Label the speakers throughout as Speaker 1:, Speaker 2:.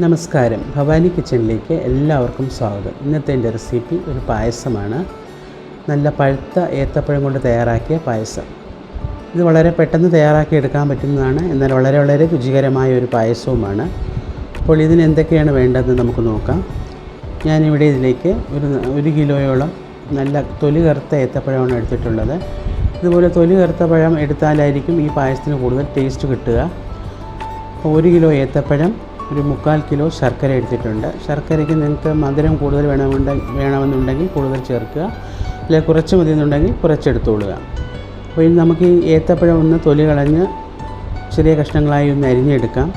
Speaker 1: നമസ്കാരം. ഭവാനി കിച്ചണിലേക്ക് എല്ലാവർക്കും സ്വാഗതം. ഇന്നത്തെ എന്റെ റെസിപ്പി ഒരു പായസമാണ്. നല്ല പഴുത്ത ഏത്തപ്പഴം കൊണ്ട് തയ്യാറാക്കിയ പായസം. ഇത് വളരെ പെട്ടെന്ന് തയ്യാറാക്കി എടുക്കാൻ പറ്റുന്നതാണ്. എന്നാൽ വളരെ വളരെ രുചികരമായ ഒരു പായസവുമാണ്. അപ്പോൾ ഇതിന് എന്തൊക്കെയാണ് വേണ്ടതെന്ന് നമുക്ക് നോക്കാം. ഞാനിവിടെ ഇതിലേക്ക് ഒരു ഒരു കിലോയോളം നല്ല തൊലി കറുത്ത ഏത്തപ്പഴമാണ് എടുത്തിട്ടുള്ളത്. ഇതുപോലെ തൊലി കറുത്ത പഴം എടുത്താലായിരിക്കും ഈ പായസത്തിന് കൂടുതൽ ടേസ്റ്റ് കിട്ടുക. അപ്പോൾ ഒരു കിലോ ഏത്തപ്പഴം ഒരു മുക്കാൽ കിലോ ശർക്കര എടുത്തിട്ടുണ്ട്. ശർക്കരയ്ക്ക് നിങ്ങൾക്ക് മധുരം കൂടുതൽ വേണമെന്നുണ്ടെങ്കിൽ വേണമെന്നുണ്ടെങ്കിൽ കൂടുതൽ ചേർക്കുക. അല്ലെങ്കിൽ കുറച്ച് മതി എന്നുണ്ടെങ്കിൽ കുറച്ചെടുത്തോളുക. അപ്പോൾ ഇനി നമുക്ക് ഈ ഏത്തപ്പഴം ഒന്ന് തൊലി കളഞ്ഞ് ചെറിയ കഷ്ണങ്ങളായി ഒന്ന് അരിഞ്ഞെടുക്കാം.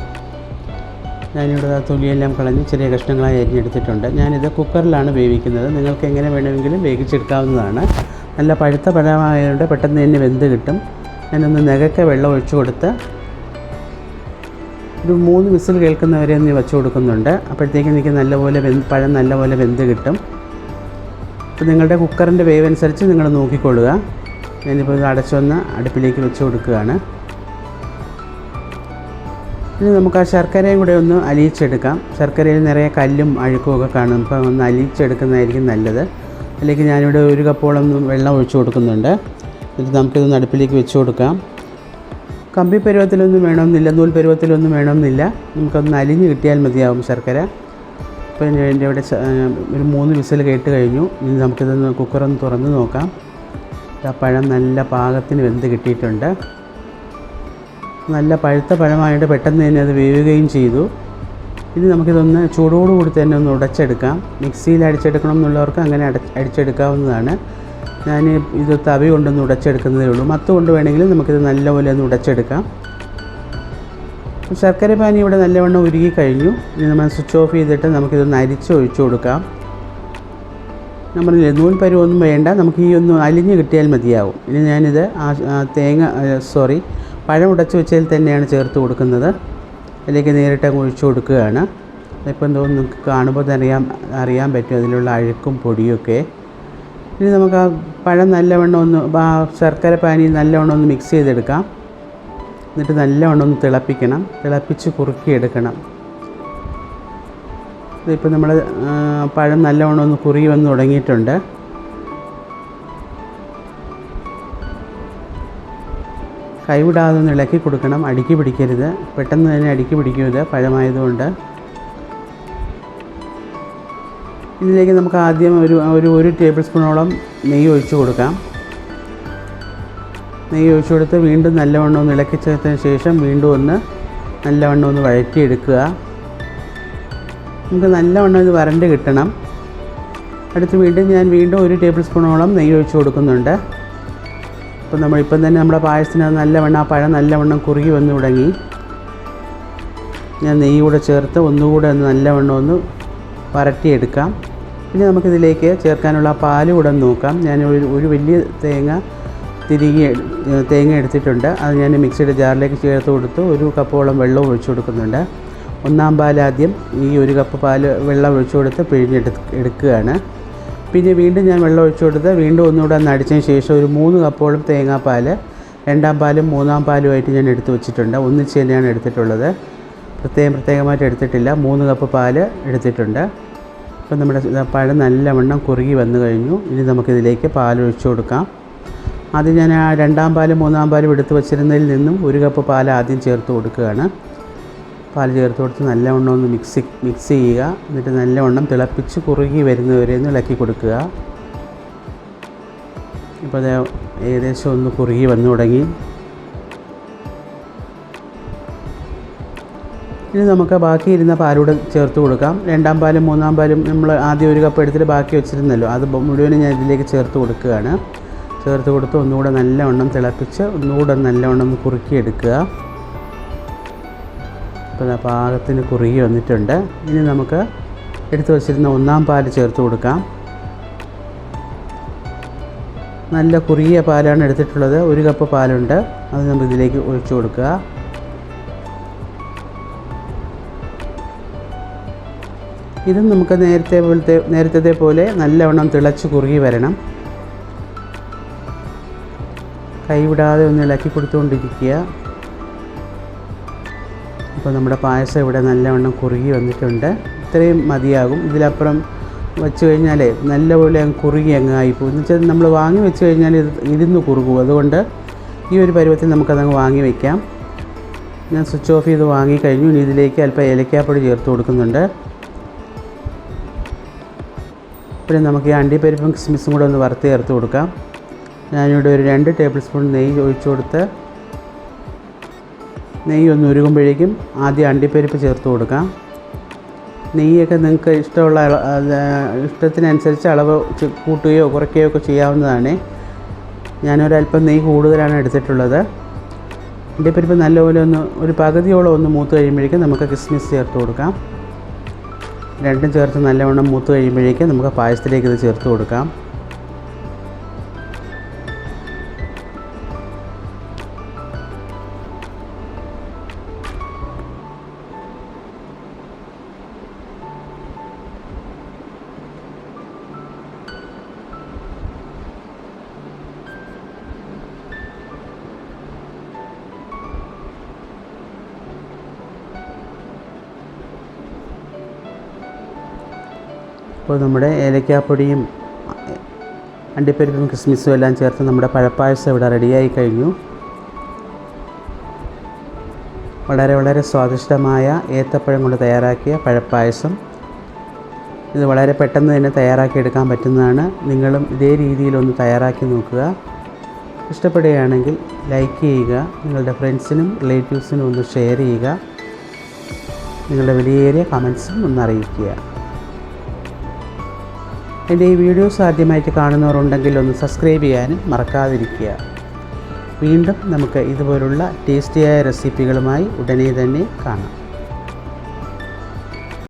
Speaker 1: ഞാനിവിടെ തൊലിയെല്ലാം കളഞ്ഞ് ചെറിയ കഷ്ണങ്ങളായി അരിഞ്ഞെടുത്തിട്ടുണ്ട്. ഞാനിത് കുക്കറിലാണ് വേവിക്കുന്നത്. നിങ്ങൾക്ക് എങ്ങനെ വേണമെങ്കിലും വേവിച്ചെടുക്കാവുന്നതാണ്. നല്ല പഴുത്ത പഴമായതുകൊണ്ട് പെട്ടെന്ന് തന്നെ വെന്ത് കിട്ടും. ഞാനൊന്ന് നികക്ക വെള്ളം ഒഴിച്ചു കൊടുത്ത് ഒരു മൂന്ന് വിസിൽ കേൾക്കുന്നവരെ ഒന്ന് വെച്ച് കൊടുക്കുന്നുണ്ട്. അപ്പോഴത്തേക്കും എനിക്ക് നല്ലപോലെ വെന്ത് പഴം നല്ലപോലെ വെന്ത് കിട്ടും. അപ്പോൾ നിങ്ങളുടെ കുക്കറിന്റെ വേവ് അനുസരിച്ച് നിങ്ങൾ നോക്കിക്കൊള്ളുക. ഞാനിപ്പോൾ ഇത് അടച്ചൊന്ന് അടുപ്പിലേക്ക് വെച്ച് കൊടുക്കുകയാണ്. ഇനി നമുക്ക് ആ ശർക്കരയും കൂടെ ഒന്ന് അലിയിച്ചെടുക്കാം. ശർക്കരയിൽ നിറയെ കല്ലും അഴുക്കും ഒക്കെ കാണും. അപ്പോൾ ഒന്ന് അലിയിച്ചെടുക്കുന്നതായിരിക്കും നല്ലത്. അല്ലെങ്കിൽ ഞാനിവിടെ ഒരു കപ്പോളം വെള്ളം ഒഴിച്ചു കൊടുക്കുന്നുണ്ട്. എന്നിട്ട് നമുക്കിതൊന്ന് അടുപ്പിലേക്ക് വെച്ച് കൊടുക്കാം. കമ്പി പരുവത്തിലൊന്നും വേണമെന്നില്ല നൂൽ പരുവത്തിലൊന്നും വേണമെന്നില്ല. നമുക്കൊന്ന് അലിഞ്ഞ് കിട്ടിയാൽ മതിയാവും ശർക്കര. അപ്പോൾ എന്റെ ഇവിടെ ഒരു മൂന്ന് വിസിൽ കേട്ട് കഴിഞ്ഞു. ഇനി നമുക്കിതൊന്ന് കുക്കറൊന്ന് തുറന്ന് നോക്കാം. പഴം നല്ല പാകത്തിന് വെന്ത് കിട്ടിയിട്ടുണ്ട്. നല്ല പഴുത്ത പഴമായിട്ട് പെട്ടെന്ന് തന്നെ അത് വേവുകയും ചെയ്തു. ഇനി നമുക്കിതൊന്ന് ചൂടോടുകൂടി തന്നെ ഒന്ന് ഉടച്ചെടുക്കാം. മിക്സിയിൽ അടിച്ചെടുക്കണം എന്നുള്ളവർക്ക് അങ്ങനെ അട അടിച്ചെടുക്കാവുന്നതാണ്. ഞാൻ ഇത് തവി കൊണ്ടൊന്ന് ഉടച്ചെടുക്കുന്നതേ ഉള്ളൂ. മത്ത് കൊണ്ട് വേണമെങ്കിൽ നമുക്കിത് നല്ലപോലെ ഒന്ന് ഉടച്ചെടുക്കാം. ശർക്കര പാനി ഇവിടെ നല്ലവണ്ണം ഉരുകി കഴിഞ്ഞു. ഇനി നമ്മൾ സ്വിച്ച് ഓഫ് ചെയ്തിട്ട് നമുക്കിതൊന്ന് അരിച്ച് ഒഴിച്ചു കൊടുക്കാം. നമ്മൾ നൂൽ പരുവൊന്നും വേണ്ട. നമുക്ക് ഈ ഒന്ന് അലിഞ്ഞ് കിട്ടിയാൽ മതിയാവും. ഇനി ഞാനിത് തേങ്ങ സോറി പഴം ഉടച്ചു വെച്ചതിൽ തന്നെയാണ് ചേർത്ത് കൊടുക്കുന്നത്. അതിലേക്ക് നേരിട്ട് അങ്ങ് ഒഴിച്ചു കൊടുക്കുകയാണ്. ഇപ്പോൾ തോന്നുന്നു നിങ്ങൾക്ക് കാണുമ്പോൾ തന്നെ അറിയാൻ അറിയാൻ പറ്റും അതിലുള്ള അഴുക്കും പൊടിയൊക്കെ. ഇനി നമുക്ക് ആ പഴം നല്ലവണ്ണം ഒന്ന് ആ ശർക്കര പാനി നല്ലവണ്ണം ഒന്ന് മിക്സ് ചെയ്തെടുക്കാം. എന്നിട്ട് നല്ലവണ്ണം ഒന്ന് തിളപ്പിക്കണം. തിളപ്പിച്ച് കുറുക്കിയെടുക്കണം. ഇതിപ്പോൾ നമ്മൾ പഴം നല്ലവണ്ണം ഒന്ന് കുറി വന്ന് തുടങ്ങിയിട്ടുണ്ട്. കൈവിടാതെ ഒന്ന് ഇളക്കി കൊടുക്കണം. അടുക്കി പിടിക്കരുത്. പെട്ടെന്ന് തന്നെ അടുക്കി പിടിക്കരുത് പഴമായതുകൊണ്ട്. ഇതിലേക്ക് നമുക്ക് ആദ്യം ഒരു ഒരു ഒരു ടേബിൾ സ്പൂണോളം നെയ്യ് ഒഴിച്ചു കൊടുക്കാം. നെയ്യ് ഒഴിച്ചു കൊടുത്ത് വീണ്ടും നല്ലവണ്ണം ഒന്ന് ഇളക്കി ചേർത്തതിന് ശേഷം വീണ്ടും ഒന്ന് നല്ലവണ്ണം ഒന്ന് വഴറ്റിയെടുക്കുക. നമുക്ക് നല്ലവണ്ണം ഇത് വരണ്ട് കിട്ടണം. അടുത്ത് വീണ്ടും ഞാൻ വീണ്ടും ഒരു ടേബിൾ സ്പൂണോളം നെയ്യ് ഒഴിച്ചു കൊടുക്കുന്നുണ്ട്. അപ്പോൾ നമ്മളിപ്പം തന്നെ നമ്മുടെ പായസത്തിന് നല്ലവണ്ണം ആ പഴം നല്ലവണ്ണം കുറുകി വന്ന് തുടങ്ങി. ഞാൻ നെയ്യ് കൂടെ ചേർത്ത് ഒന്നുകൂടെ ഒന്ന് നല്ലവണ്ണം ഒന്ന് വരട്ടിയെടുക്കാം പിന്നെ നമുക്കിതിലേക്ക് ചേർക്കാനുള്ള പാൽ കൂടെ നോക്കാം. ഞാൻ ഒരു ഒരു വലിയ തേങ്ങ തിരികെ തേങ്ങ എടുത്തിട്ടുണ്ട്. അത് ഞാൻ മിക്സിയുടെ ജാറിലേക്ക് ചേർത്ത് കൊടുത്ത്. ഒരു കപ്പോളം വെള്ളം ഒഴിച്ചു കൊടുക്കുന്നുണ്ട്. ഒന്നാം പാൽ ആദ്യം ഈ ഒരു കപ്പ് പാൽ വെള്ളം ഒഴിച്ചു കൊടുത്ത് പിഴിഞ്ഞെടു എടുക്കുകയാണ്. പിന്നെ വീണ്ടും ഞാൻ വെള്ളം ഒഴിച്ചു കൊടുത്ത് വീണ്ടും ഒന്നുകൂടെ ഒന്ന് അടിച്ചതിന് ശേഷം ഒരു മൂന്ന് കപ്പോളം തേങ്ങാപ്പാൽ രണ്ടാം പാലും മൂന്നാം പാലുമായിട്ട് ഞാൻ എടുത്തു വെച്ചിട്ടുണ്ട്. ഒന്നിച്ച് തന്നെയാണ് എടുത്തിട്ടുള്ളത്. പ്രത്യേകം പ്രത്യേകമായിട്ട് എടുത്തിട്ടില്ല. മൂന്ന് കപ്പ് പാൽ എടുത്തിട്ടുണ്ട്. അപ്പോൾ നമ്മുടെ പഴം നല്ലവണ്ണം കുറുകി വന്നു കഴിഞ്ഞു. ഇനി നമുക്കിതിലേക്ക് പാൽ ഒഴിച്ചു കൊടുക്കാം. ആദ്യം ഞാൻ ആ രണ്ടാം പാലും മൂന്നാം പാലും എടുത്ത് വച്ചിരുന്നതിൽ നിന്നും ഒരു കപ്പ് പാൽ ആദ്യം ചേർത്ത് കൊടുക്കുകയാണ്. പാൽ ചേർത്ത് കൊടുത്ത് നല്ലവണ്ണം ഒന്ന് മിക്സ് മിക്സ് ചെയ്യുക. എന്നിട്ട് നല്ലവണ്ണം തിളപ്പിച്ച് കുറുകി വരുന്നവരെ ഒന്ന് ഇളക്കി കൊടുക്കുക. ഇപ്പോൾ അത് ഏകദേശം ഒന്ന് കുറുകി വന്നു തുടങ്ങി. ഇനി നമുക്ക് ബാക്കി ഇരുന്ന പാലൂടെ ചേർത്ത് കൊടുക്കാം. രണ്ടാം പാലും മൂന്നാം പാലും നമ്മൾ ആദ്യം ഒരു കപ്പ് എടുത്തിട്ട് ബാക്കി വെച്ചിരുന്നല്ലോ. അത് മുഴുവനും ഞാൻ ഇതിലേക്ക് ചേർത്ത് കൊടുക്കുകയാണ്. ചേർത്ത് കൊടുത്ത് ഒന്നുകൂടെ നല്ലവണ്ണം തിളപ്പിച്ച് ഒന്നുകൂടെ നല്ലവണ്ണം കുറുക്കിയെടുക്കുക. അപ്പോൾ പാകത്തിന് കുറുകി വന്നിട്ടുണ്ട്. ഇനി നമുക്ക് എടുത്തു വച്ചിരുന്ന ഒന്നാം പാൽ ചേർത്ത് കൊടുക്കാം. നല്ല കുറുകിയ പാലാണ് എടുത്തിട്ടുള്ളത്. ഒരു കപ്പ് പാലുണ്ട്. അത് നമ്മൾ ഇതിലേക്ക് ഒഴിച്ചു കൊടുക്കുക. ഇതും നമുക്ക് നേരത്തെ പോലത്തെ നേരത്തെ പോലെ നല്ലവണ്ണം തിളച്ച് കുറുകി വരണം. കൈവിടാതെ ഒന്ന് ഇളക്കി കൊടുത്തുകൊണ്ടിരിക്കുക. അപ്പോൾ നമ്മുടെ പായസം ഇവിടെ നല്ലവണ്ണം കുറുകി വന്നിട്ടുണ്ട്. ഇത്രയും മതിയാകും. ഇതിലപ്പുറം വെച്ച് കഴിഞ്ഞാൽ നല്ലപോലെ അങ്ങ് കുറുകി അങ്ങ് ആയിപ്പോകും എന്ന് വെച്ചാൽ നമ്മൾ വാങ്ങി വെച്ച് കഴിഞ്ഞാൽ ഇത് ഇരുന്ന് കുറുകും. അതുകൊണ്ട് ഈ ഒരു പരുവത്തിൽ നമുക്കതങ്ങ് വാങ്ങി വയ്ക്കാം ഞാൻ സ്വിച്ച് ഓഫ് ചെയ്ത് വാങ്ങിക്കഴിഞ്ഞു ഇനി ഇതിലേക്ക് അല്പം ഏലക്കാപ്പൊടി ചേർത്ത് കൊടുക്കുന്നുണ്ട്. പിന്നെ നമുക്ക് ഈ അണ്ടിപ്പരിപ്പും കിസ്മിസും കൂടെ ഒന്ന് വറുത്ത് ചേർത്ത് കൊടുക്കാം. ഞാനിവിടെ ഒരു രണ്ട് ടേബിൾ സ്പൂൺ നെയ്യ് ഒഴിച്ചു കൊടുത്ത് നെയ്യ് ഒന്ന് ഉരുകുമ്പോഴേക്കും ആദ്യം അണ്ടിപ്പരിപ്പ് ചേർത്ത് കൊടുക്കാം നെയ്യൊക്കെ നിങ്ങൾക്ക് ഇഷ്ടമുള്ള ഇഷ്ടത്തിനനുസരിച്ച് അളവ് കൂട്ടുകയോ കുറയ്ക്കുകയോ ഒക്കെ ചെയ്യാവുന്നതാണ്. ഞാനൊരല്പം നെയ്യ് കൂടുതലാണ് എടുത്തിട്ടുള്ളത്. അണ്ടിപ്പരിപ്പ് നല്ലപോലെ ഒന്ന് ഒരു പകുതിയോളം ഒന്ന് മൂത്ത് കഴിയുമ്പോഴേക്കും നമുക്ക് കിസ്മിസ് ചേർത്ത് കൊടുക്കാം. രണ്ടും ചേർത്ത് നല്ലവണ്ണം മൂത്ത് കഴിയുമ്പോഴേക്കും നമുക്ക് പായസത്തിലേക്ക് ഇത് ചേർത്ത് കൊടുക്കാം. അപ്പോൾ നമ്മുടെ ഏലക്കാപ്പൊടിയും അണ്ടിപ്പരിപ്പും കിസ്മിസും എല്ലാം ചേർത്ത് നമ്മുടെ പഴപ്പായസം ഇവിടെ റെഡിയായി കഴിഞ്ഞു. വളരെ വളരെ സ്വാദിഷ്ടമായ ഏത്തപ്പഴം കൊണ്ട് തയ്യാറാക്കിയ പഴപ്പായസം. ഇത് വളരെ പെട്ടെന്ന് തന്നെ തയ്യാറാക്കി എടുക്കാൻ പറ്റുന്നതാണ്. നിങ്ങളും ഇതേ രീതിയിലൊന്ന് തയ്യാറാക്കി നോക്കുക. ഇഷ്ടപ്പെടുകയാണെങ്കിൽ ലൈക്ക് ചെയ്യുക. നിങ്ങളുടെ ഫ്രണ്ട്സിനും റിലേറ്റീവ്സിനും ഒന്ന് ഷെയർ ചെയ്യുക. നിങ്ങളുടെ വിലയേറിയ കമൻസും ഒന്ന് അറിയിക്കുക. എന്റെ ഈ വീഡിയോസ് ആദ്യമായിട്ട് കാണുന്നവരുണ്ടെങ്കിൽ ഒന്ന് സബ്സ്ക്രൈബ് ചെയ്യാനും മറക്കാതിരിക്കുക. വീണ്ടും നമുക്ക് ഇതുപോലുള്ള ടേസ്റ്റിയായ റെസിപ്പികളുമായി ഉടനെ തന്നെ കാണാം.